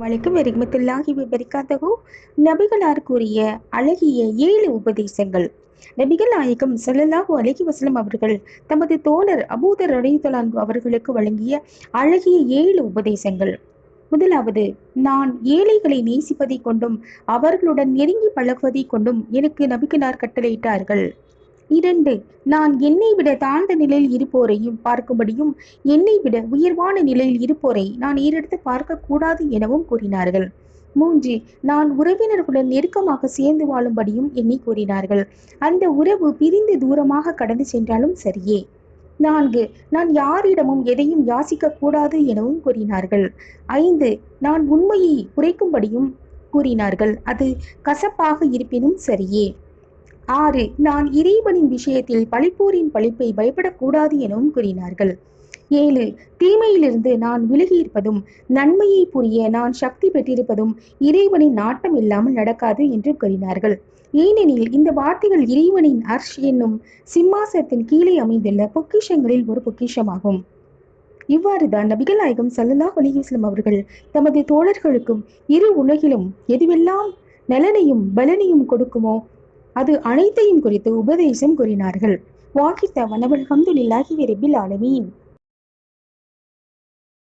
வலைக்கும் வெறுமத்துல்லாஹி விபரிக்காத்தகு நபிகளார் கூறிய அழகிய ஏழு உபதேசங்கள். நபிகள் நாயகம் ஸல்லல்லாஹு அலைஹி வசலம் அவர்கள் தமது தோழர் அபூதர் ரலியல்லாஹு அவர்களுக்கு வழங்கிய அழகிய ஏழு உபதேசங்கள். முதலாவது நான் ஏழைகளை நேசிப்பதை கொண்டும் அவர்களுடன் நெருங்கி பழகுவதை கொண்டும் எனக்கு நபிகளார் கட்டளையிட்டார்கள். இரண்டு நான் என்னை விட தாழ்ந்த நிலையில் இருப்போரையும் பார்க்கும்படியும் என்னை விட உயர்வான நிலையில் இருப்போரை நான் ஈரெடுத்து பார்க்கக்கூடாது எனவும் கூறினார்கள். மூன்று நான் உறவினர்களுடன் நெருக்கமாக சேர்ந்து வாழும்படியும் எண்ணி கூறினார்கள். அந்த உறவு பிரிந்து தூரமாக கடந்து சென்றாலும் சரியே. நான்கு நான் யாரிடமும் எதையும் யாசிக்க கூடாது எனவும் கூறினார்கள். ஐந்து நான் உண்மையை குறைக்கும்படியும் கூறினார்கள். அது கசப்பாக இருப்பினும் சரியே. ஆறு நான் இறைவனின் விஷயத்தில் பழிப்போரின் பழிப்பை பயப்படக்கூடாது எனவும் கூறினார்கள். ஏழு தீமையிலிருந்து நான் விலகியிருப்பதும் நன்மையை புரிய நான் சக்தி பெற்றிருப்பதும் இறைவனின் நாட்டம் இல்லாமல் நடக்காது என்று கூறினார்கள். ஏனெனில் இந்த வார்த்தைகள் இறைவனின் அர்ஷ் என்னும் சிம்மாசனத்தின் கீழே அமைந்துள்ள பொக்கிஷங்களில் ஒரு பொக்கிஷமாகும். இவ்வாறு தான் நபிகள் நாயகம் சல்லல்லா அலிஹஸ்லம் அவர்கள் தமது தோழர்களுக்கும் இரு உலகிலும் எதுவெல்லாம் நலனையும் பலனையும் கொடுக்குமோ அது அனைத்தையும் குறித்து உபதேசம் கூறினார்கள். வாக்கித்த வனவல் ஹம்துலில்லாஹி ரபில் ஆலமீன்.